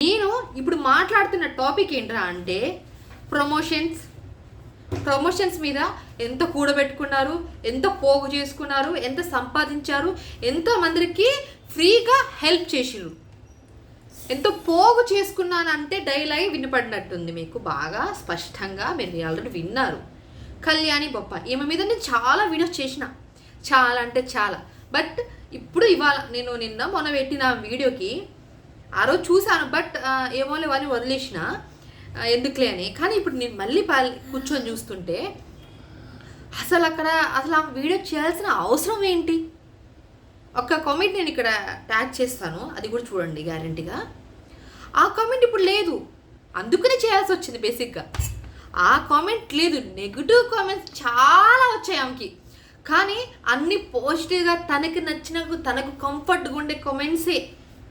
నేను ఇప్పుడు మాట్లాడుతున్న టాపిక్ ఏంట్రా అంటే ప్రమోషన్స్. ప్రమోషన్స్ మీద ఎంత కూడబెట్టుకున్నారు ఎంత పోగు చేసుకున్నారు ఎంత సంపాదించారు ఎంతో మందికి ఫ్రీగా హెల్ప్ చేసిరు ఎంత పోగు చేసుకున్నానంటే డైలై వినపడినట్టుంది మీకు బాగా స్పష్టంగా మీరు ఆల్రెడీ విన్నారు. కళ్యాణి బొప్ప ఈమె మీద నేను చాలా వీడియోస్ చేసిన. చాలా అంటే చాలా. బట్ ఇప్పుడు ఇవాళ నేను నిన్న మొన్న పెట్టిన వీడియోకి ఆ రోజు చూశాను బట్ ఏమోలే వాళ్ళని వదిలేసిన ఎందుకులే అని. కానీ ఇప్పుడు నేను మళ్ళీ పాల్ కూర్చొని చూస్తుంటే అసలు అక్కడ అసలు ఆ వీడియో చేయాల్సిన అవసరం ఏంటి? ఒక కామెంట్ నేను ఇక్కడ ట్యాగ్ చేస్తాను అది కూడా చూడండి గ్యారంటీగా ఆ కామెంట్ ఇప్పుడు లేదు. అందుకనే చేయాల్సి వచ్చింది బేసిక్గా ఆ కామెంట్ లేదు. నెగిటివ్ కామెంట్స్ చాలా వచ్చాయి ఆమెకి. కానీ అన్ని పాజిటివ్గా తనకి నచ్చిన తనకు కంఫర్ట్గా ఉండే కామెంట్సే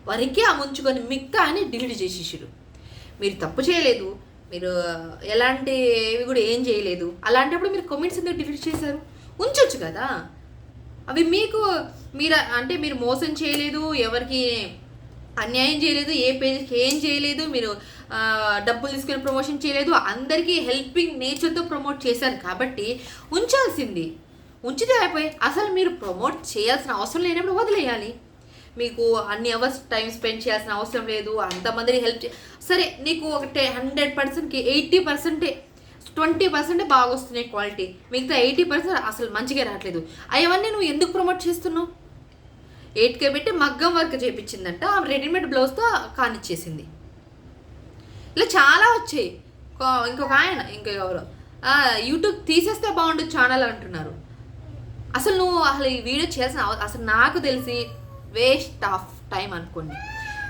వరకే ఆ ముంచుకొని మిగతా అని డిలీట్ చేసేసారు మీరు తప్పు చేయలేదు మీరు ఎలాంటి ఏవి కూడా ఏం చేయలేదు అలాంటప్పుడు మీరు కమెంట్స్ ఎందుకు డిలీట్ చేశారు? ఉంచవచ్చు కదా. అవి మీకు మీరు అంటే మీరు మోసం చేయలేదు ఎవరికి అన్యాయం చేయలేదు ఏ పేజ్కి ఏం చేయలేదు మీరు డబ్బులు తీసుకుని ప్రమోషన్ చేయలేదు అందరికీ హెల్పింగ్ నేచర్తో ప్రమోట్ చేశారు కాబట్టి ఉంచాల్సింది. ఉంచితే అయిపోయి అసలు మీరు ప్రమోట్ చేయాల్సిన అవసరం లేనప్పుడు వదిలేయాలి. మీకు అన్ని అవర్స్ టైం స్పెండ్ చేయాల్సిన అవసరం లేదు అంతమందిని హెల్ప్ చే సరే నీకు ఒక హండ్రెడ్ పర్సెంట్కి ఎయిటీ పర్సెంటే ట్వంటీ పర్సెంటే బాగా వస్తున్నాయి క్వాలిటీ. మిగతా ఎయిటీ పర్సెంట్ అసలు మంచిగా రావట్లేదు. అవన్నీ నువ్వు ఎందుకు ప్రమోట్ చేస్తున్నావు? ఎయిట్ కే పెట్టి మగ్గం వర్క్ చేయించిందంట ఆమె రెడీమేడ్ బ్లౌజ్తో కానిచ్చేసింది. ఇలా చాలా వచ్చాయి. ఇంకొక ఆయన ఇంకో ఎవరో. యూట్యూబ్ తీసేస్తే బాగుండు ఛానల్ అంటున్నారు. అసలు నువ్వు అసలు ఈ వీడియో చేయాల్సిన అసలు నాకు తెలిసి వేస్ట్ ఆఫ్ టైం అనుకోండి.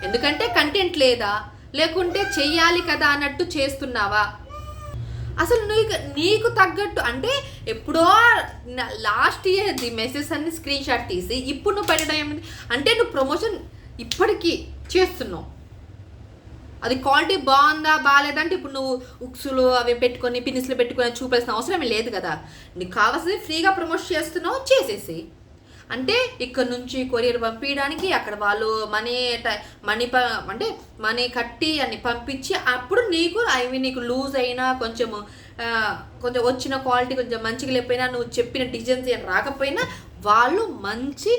ఎందుకంటే కంటెంట్ లేదా? లేకుంటే చెయ్యాలి కదా అన్నట్టు చేస్తున్నావా? అసలు నీకు నీకు తగ్గట్టు అంటే ఎప్పుడో లాస్ట్ ఇయర్ ది మెసేజ్ అన్ని స్క్రీన్ షాట్ తీసి ఇప్పుడు నువ్వు పెట్టడం ఏమిటి అంటే నువ్వు ప్రమోషన్ ఇప్పటికీ చేస్తున్నావు. అది క్వాలిటీ బాగుందా బాగాలేదా అంటే ఇప్పుడు నువ్వు ఉక్సులు అవి పెట్టుకొని పిన్నిస్లు పెట్టుకొని చూపాల్సిన అవసరం ఏమీ లేదు కదా. నీకు కావాల్సింది ఫ్రీగా ప్రమోట్ చేస్తున్నావు చేసేసి అంటే ఇక్కడ నుంచి కొరియర్ పంపించడానికి అక్కడ వాళ్ళు మనీ మనీ ప అంటే మనీ కట్టి అన్ని పంపించి అప్పుడు నీకు అవి నీకు లూజ్ అయినా కొంచెం కొంచెం వచ్చిన క్వాలిటీ కొంచెం మంచిగా లేకపోయినా నువ్వు చెప్పిన డిజైన్స్ ఏం రాకపోయినా వాళ్ళు మంచి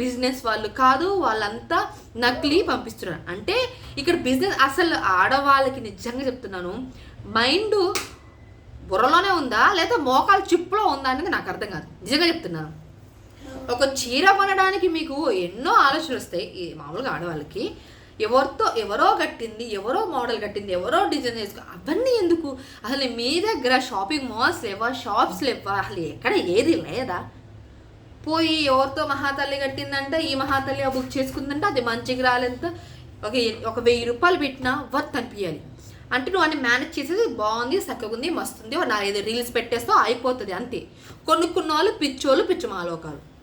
బిజినెస్ వాళ్ళు కాదు వాళ్ళంతా నకిలీ పంపిస్తున్నారు. అంటే ఇక్కడ బిజినెస్ అసలు ఆడవాళ్ళకి నిజంగా చెప్తున్నాను మైండ్ బుర్రలోనే ఉందా లేదా మోకాలు చిప్పులో ఉందా అనేది నాకు అర్థం కాదు. నిజంగా చెప్తున్నాను. ఒక చీర కొనడానికి మీకు ఎన్నో ఆలోచనలు వస్తాయి. మామూలుగా ఆడవాళ్ళకి ఎవరితో ఎవరో కట్టింది ఎవరో మోడల్ కట్టింది ఎవరో డిజైన్ చేసుకో అవన్నీ ఎందుకు? అసలు మీ దగ్గర షాపింగ్ మాల్స్ లేవా? షాప్స్ లేవా? అసలు ఎక్కడ ఏది లేదా? పోయి ఎవరితో మహాతల్లి కట్టిందంట ఈ మహాతల్లి బుక్ చేసుకుందంట అది మంచిగా రాలేదు ఒక ఒక వెయ్యి రూపాయలు పెట్టినా వర్త్ అనిపించాలి అంటే నువ్వు అన్ని మేనేజ్ చేసేది బాగుంది చక్కగా ఉంది మస్తుంది నా ఏదో రీల్స్ పెట్టేస్తావు అయిపోతుంది అంతే. కొనుక్కున్న వాళ్ళు పిచ్చోళ్ళు పిచ్చి మాలోకాలు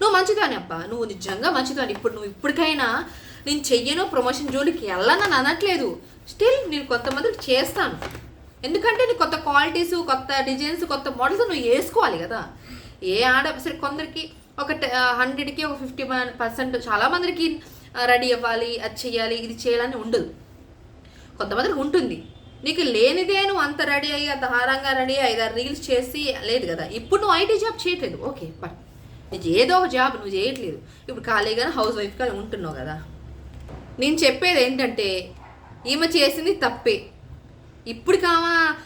నువ్వు మంచిదాని అబ్బా. నువ్వు నిజంగా మంచిదాని. ఇప్పుడు నువ్వు ఇప్పటికైనా నేను చెయ్యను ప్రమోషన్ జోలికి వెళ్ళనని అనట్లేదు. స్టిల్ నేను కొంతమందికి చేస్తాను. ఎందుకంటే నీ కొత్త క్వాలిటీస్ కొత్త డిజైన్స్ కొత్త మోడల్స్ నువ్వు వేసుకోవాలి కదా. ఏ ఆడ సరే కొందరికి ఒక హండ్రెడ్కి ఒక ఫిఫ్టీ పర్సెంట్ చాలా మందికి రెడీ అవ్వాలి అది చేయాలి ఇది చేయాలని ఉండదు. కొంతమందికి ఉంటుంది. నీకు లేనిదే నువ్వు అంత రెడీ అయ్యి అంత హారంగా రెడీ అయ్యి ఐదారు రీల్స్ చేసి లేదు కదా. ఇప్పుడు నువ్వు ఐటీ జాబ్ చేయట్లేదు. ఓకే బట్ ఏదో ఒక జాబ్ నువ్వు చేయట్లేదు. ఇప్పుడు ఖాళీగానే హౌస్ వైఫ్గా ఉంటున్నావు కదా. నేను చెప్పేది ఏంటంటే ఈమె చేసింది తప్పే. ఇప్పుడు కావా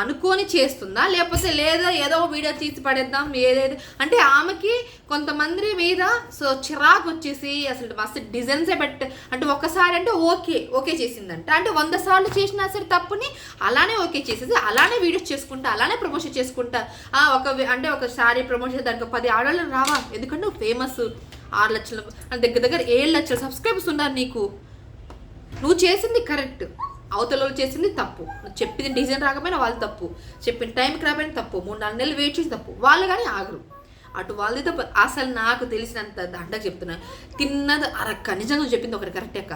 అనుకొని చేస్తుందా? లేకపోతే లేదా ఏదో వీడియో తీసి పడేద్దాం ఏదేది? అంటే ఆమెకి కొంతమంది మీద సో చిరాకు వచ్చేసి అసలు మస్తు డిజైన్సే పెట్ట అంటే ఒక్కసారి అంటే ఓకే ఓకే చేసిందంట. అంటే వంద సార్లు చేసినా సరే తప్పుని అలానే ఓకే చేసేసి అలానే వీడియోస్ చేసుకుంటా అలానే ప్రమోషన్ చేసుకుంటా. ఒక అంటే ఒక సారీ ప్రమోషన్ దానికి ఒక పది ఆడవాళ్ళు రావా? ఎందుకంటే నువ్వు ఫేమస్ ఆరు లక్షలు అంటే దగ్గర దగ్గర ఏడు లక్షల సబ్స్క్రైబర్స్ ఉన్నారు నీకు. నువ్వు చేసింది కరెక్ట్ అవతల చేసింది తప్పు. చెప్పింది డిజైన్ రాకపోయినా వాళ్ళు తప్పు. చెప్పిన టైంకి రాకపోయినా తప్పు. మూడు నాలుగు నెలలు వెయిట్ చేసి తప్పు. వాళ్ళు కానీ ఆగరు. అటు వాళ్ళది తప్పు. అసలు నాకు తెలిసినంత దండగా చెప్తున్నా. తిన్నది అరక్క. నిజంగా చెప్పింది ఒకటి కరెక్ట్ అక్క.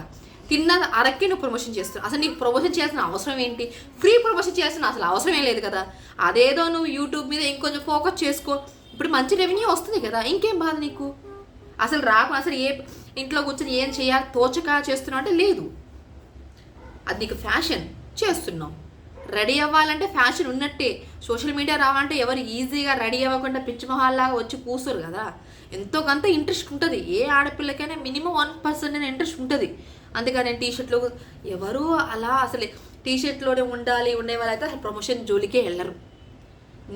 తిన్నది అరక్కే నువ్వు ప్రమోషన్ చేస్తున్నావు. అసలు నీకు ప్రమోషన్ చేయాల్సిన అవసరం ఏంటి? ఫ్రీ ప్రమోషన్ చేయాల్సిన అసలు అవసరం ఏం లేదు కదా. అదేదో నువ్వు యూట్యూబ్ మీద ఇంకొంచెం ఫోకస్ చేసుకో. ఇప్పుడు మంచి రెవెన్యూ వస్తుంది కదా. ఇంకేం బాధ నీకు? అసలు రాకు అసలు ఏ ఇంట్లో కూర్చొని ఏం చేయాలి? తోచక చేస్తున్నావు అంటే లేదు. అది నీకు ఫ్యాషన్ చేస్తున్నావు. రెడీ అవ్వాలంటే ఫ్యాషన్ ఉన్నట్టే. సోషల్ మీడియా రావాలంటే ఎవరు ఈజీగా రెడీ అవ్వకుండా పిచ్చి మొహాల్లాగా వచ్చి కూసురు కదా. ఎంతో కొంత ఇంట్రెస్ట్ ఉంటుంది. ఏ ఆడపిల్లకైనా మినిమం వన్ పర్సెంట్ ఇంట్రెస్ట్ ఉంటుంది. అందుకని నేను టీషర్ట్లో ఎవరు అలా అసలు టీషర్ట్లోనే ఉండాలి ఉండే వాళ్ళైతే అసలు ప్రమోషన్ జోలికే వెళ్ళరు.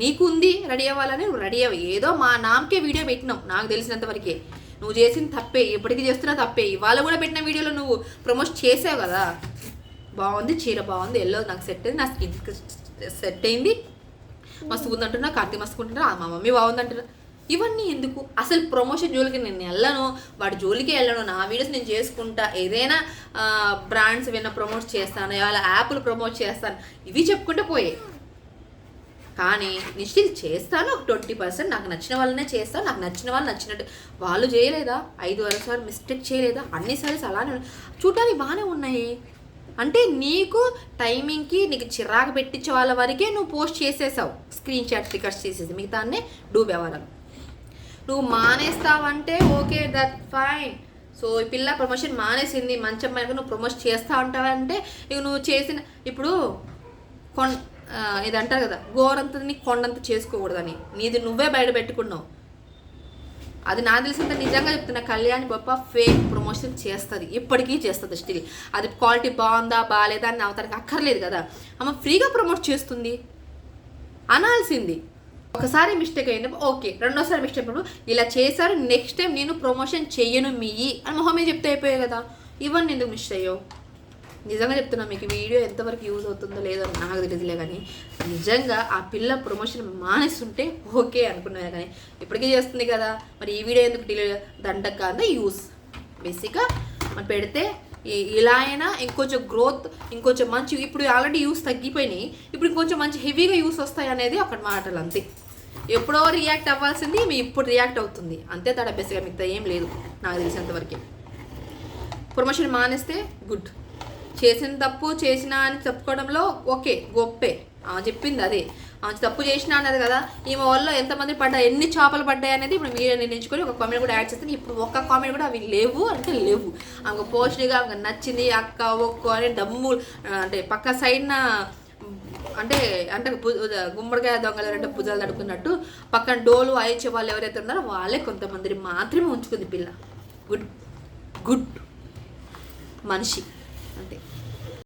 నీకు ఉంది రెడీ అవ్వాలని నువ్వు రెడీ అవ్వ. ఏదో మా నామకే వీడియో పెట్టినావు నాకు తెలిసినంత వరకే. నువ్వు చేసిన తప్పే ఎప్పటికీ చేస్తున్నా తప్పే. ఇవాళ కూడా పెట్టిన వీడియోలో నువ్వు ప్రమోట్ చేసావు కదా. బాగుంది చీర బాగుంది ఎల్లో నాకు సెట్ అయింది నా స్కిన్ సెట్ అయింది. మస్తు ఉందంటున్నా కార్తీ మస్తు ఉంటున్నా మా మమ్మీ బాగుందంటున్నా ఇవన్నీ ఎందుకు? అసలు ప్రమోషన్ జోలికి నేను వెళ్ళను వాడి జోలికి వెళ్ళను నా వీడియోస్ నేను చేసుకుంటా ఏదైనా బ్రాండ్స్ ఏమైనా ప్రమోట్ చేస్తాను వాళ్ళ యాప్లు ప్రమోట్ చేస్తాను ఇవి చెప్పుకుంటూ పోయే. కానీ నిశ్చిల్ చేస్తాను ఒక ట్వంటీ పర్సెంట్ నాకు నచ్చిన వాళ్ళనే చేస్తాను నాకు నచ్చిన వాళ్ళు నచ్చినట్టు. వాళ్ళు చేయలేదా? ఐదు వరసారి మిస్టేక్ చేయలేదా? అన్ని సారీస్ అలానే చూడాలి బాగానే ఉన్నాయి. అంటే నీకు టైమింగ్కి నీకు చిరాకు పెట్టించే వాళ్ళ వరకే నువ్వు పోస్ట్ చేసేసావు. స్క్రీన్ షాట్ స్టిక్కర్స్ చేసేసి. మిగతాన్ని డూ వ్యవహారం నువ్వు మానేస్తావంటే ఓకే దట్ ఫైన్ సో ఈ పిల్ల ప్రమోషన్ మానేసింది. మంచి అమ్మాయికి నువ్వు ప్రమోషన్ చేస్తా ఉంటావంటే ఇక నువ్వు చేసిన ఇప్పుడు కొం ఇది అంటారు కదా గోరంతని కొండంత చేసుకోకూడదని. నీది నువ్వే బయట పెట్టుకున్నావు. అది నా తెలిసినంత నిజంగా చెప్తున్నా. కళ్యాణ్ గొప్ప ఫేక్ ప్రమోషన్ చేస్తుంది. ఇప్పటికీ చేస్తుంది స్టిల్ అది క్వాలిటీ బాగుందా బాగాలేదా అని అవతానికి అక్కర్లేదు కదా. ఆమె ఫ్రీగా ప్రమోట్ చేస్తుంది. అనాల్సింది. ఒకసారి మిస్టేక్ అయినప్పుడు ఓకే రెండోసారి మిస్టేక్ అయినప్పుడు ఇలా చేశారు నెక్స్ట్ టైం నేను ప్రమోషన్ చెయ్యను మీ అని మొహమే చెప్తే అయిపోయాయి కదా. ఇవన్నీ ఎందుకు మిస్ అయ్యో నిజంగా చెప్తున్నా మీకు వీడియో ఎంతవరకు యూజ్ అవుతుందో లేదో నాకు తెలియదులే కానీ నిజంగా ఆ పిల్ల ప్రమోషన్ మానేస్తుంటే ఓకే అనుకున్నాను కానీ ఇప్పటికీ చేస్తుంది కదా. మరి ఈ వీడియో ఎందుకు డిలే దండక కాదా యూస్ బేసిక్గా మనం పెడితే ఇలా అయినా ఇంకొంచెం గ్రోత్ ఇంకొంచెం మంచి ఇప్పుడు ఆల్రెడీ యూస్ తగ్గిపోయినాయి. ఇప్పుడు ఇంకొంచెం మంచి హెవీగా యూస్ వస్తాయి అనేది ఒక మాటలు అంతే. ఎప్పుడో రియాక్ట్ అవ్వాల్సింది మీ ఇప్పుడు రియాక్ట్ అవుతుంది. అంతే తడ బేసిక్గా మిగతా ఏం లేదు నాకు తెలిసినంతవరకు ప్రమోషన్ మానేస్తే గుడ్. చేసిన తప్పు చేసిన అని చెప్పుకోవడంలో ఓకే గొప్పే. చెప్పింది అదే. తప్పు చేసిన అన్నది కదా ఈమె వల్ల ఎంతమంది పడ్డాయి ఎన్ని చేపలు పడ్డాయి అనేది ఇప్పుడు మీరే నిర్ణయించుకొని ఒక కామెంట్ కూడా యాడ్ చేస్తాను ఇప్పుడు ఒక్క కామెంట్ కూడా అవి లేవు అంటే లేవు. ఆమె పోస్ట్గా ఆమెకు నచ్చింది అక్క ఒక్క అని డమ్ము అంటే పక్క సైడ్న అంటే అంటే గుమ్మడికాయ దొంగలు అంటే భుజాలు తడుకున్నట్టు పక్కన డోలు వాయించే వాళ్ళు ఎవరైతే ఉన్నారో వాళ్ళే కొంతమందిని మాత్రమే ఉంచుకుంది పిల్ల. గుడ్. గుడ్. మనిషి. అంతే.